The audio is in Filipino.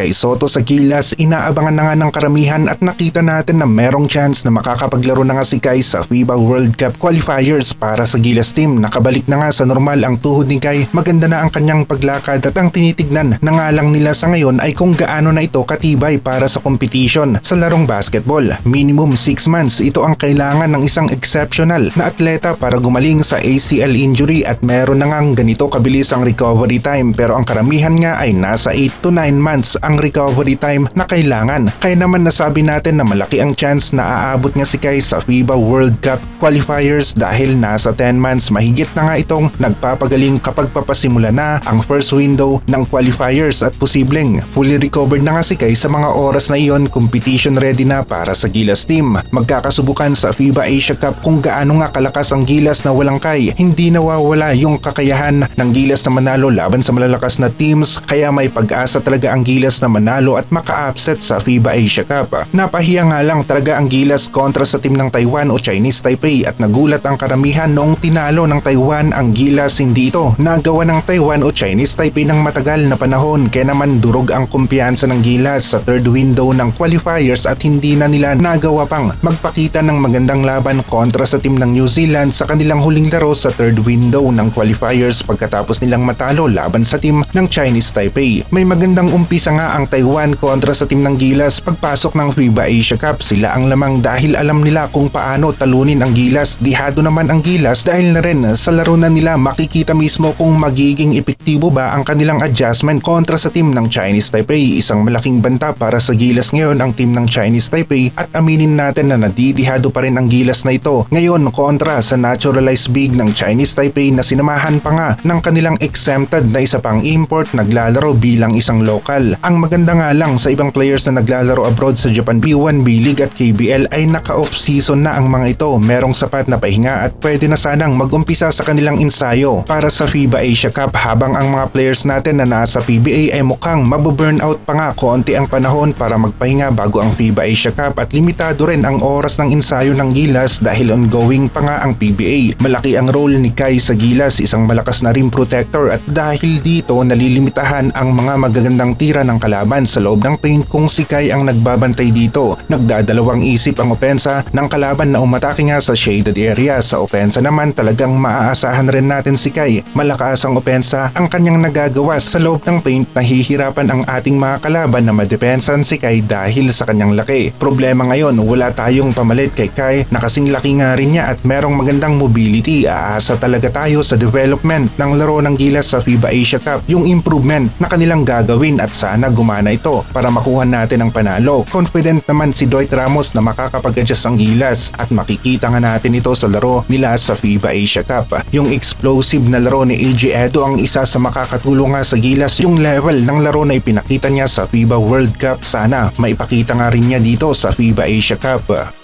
Kay Soto sa Gilas, inaabangan na nga ng karamihan at nakita natin na merong chance na makakapaglaro na nga si Kai sa FIBA World Cup qualifiers para sa Gilas team. Nakabalik na nga sa normal ang tuhod ni Kai, maganda na ang kanyang paglakad at ang tinitignan na nga lang nila sa ngayon ay kung gaano na ito katibay para sa competition sa larong basketball. Minimum 6 months ito ang kailangan ng isang exceptional na atleta para gumaling sa ACL injury at meron na ngang ganito kabilis ang recovery time pero ang karamihan nga ay nasa 8 to 9 months ang recovery time na kailangan. Kaya naman nasabi natin na malaki ang chance na aabot nga si Kai sa FIBA World Cup qualifiers dahil nasa 10 months mahigit na nga itong nagpapagaling kapag papasimula na ang first window ng qualifiers at posibleng fully recovered na nga si Kai sa mga oras na iyon competition ready na para sa Gilas team. Magkakasubukan sa FIBA Asia Cup kung gaano nga kalakas ang Gilas na walang Kai. Hindi nawawala yung kakayahan ng Gilas na manalo laban sa malalakas na teams kaya may pag-asa talaga ang Gilas na manalo at maka-upset sa FIBA Asia Cup. Napahiya nga lang talaga ang Gilas kontra sa team ng Taiwan o Chinese Taipei at nagulat ang karamihan noong tinalo ng Taiwan ang Gilas hindi ito nagawa ng Taiwan o Chinese Taipei ng matagal na panahon kaya naman durog ang kumpiyansa ng Gilas sa third window ng qualifiers at hindi na nila nagawa pang magpakita ng magandang laban kontra sa team ng New Zealand sa kanilang huling laro sa third window ng qualifiers pagkatapos nilang matalo laban sa team ng Chinese Taipei. May magandang umpisa nga ang Taiwan kontra sa team ng Gilas pagpasok ng FIBA Asia Cup sila ang lamang dahil alam nila kung paano talunin ang Gilas. Dihado naman ang Gilas dahil na rin sa laro na nila makikita mismo kung magiging epektibo ba ang kanilang adjustment kontra sa team ng Chinese Taipei. Isang malaking banta para sa Gilas ngayon ang team ng Chinese Taipei at aminin natin na nadidihado pa rin ang Gilas na ito. Ngayon kontra sa naturalized big ng Chinese Taipei na sinamahan pa nga ng kanilang exempted na isa pang import naglalaro bilang isang local. Ang maganda nga lang sa ibang players na naglalaro abroad sa Japan B1, B-League at KBL ay naka-off season na ang mga ito. Merong sapat na pahinga at pwede na sanang mag-umpisa sa kanilang ensayo para sa FIBA Asia Cup habang ang mga players natin na nasa PBA ay mukhang mabuburnout pa nga konti ang panahon para magpahinga bago ang FIBA Asia Cup at limitado rin ang oras ng ensayo ng Gilas dahil ongoing pa nga ang PBA. Malaki ang role ni Kai sa Gilas, isang malakas na rim protector at dahil dito nalilimitahan ang mga magagandang tira ng kalaban sa loob ng paint kung si Kai ang nagbabantay dito. Nagdadalawang isip ang opensa ng kalaban na umatake nga sa shaded area. Sa opensa naman talagang maaasahan rin natin si Kai. Malakas ang opensa ang kanyang nagagawa sa loob ng paint nahihirapan ang ating mga kalaban na madepensan si Kai dahil sa kanyang laki. Problema ngayon wala tayong pamalit kay Kai na kasing laki nga rin niya at merong magandang mobility. Aasa talaga tayo sa development ng laro ng Gilas sa FIBA Asia Cup yung improvement na kanilang gagawin at sana gumana ito para makuha natin ang panalo. Confident naman si Dwight Ramos na makakapag-adjust ang Gilas at makikita nga natin ito sa laro nila sa FIBA Asia Cup. Yung explosive na laro ni AJ Edo ang isa sa makakatulong nga sa Gilas yung level ng laro na ipinakita niya sa FIBA World Cup. Sana maipakita nga rin niya dito sa FIBA Asia Cup.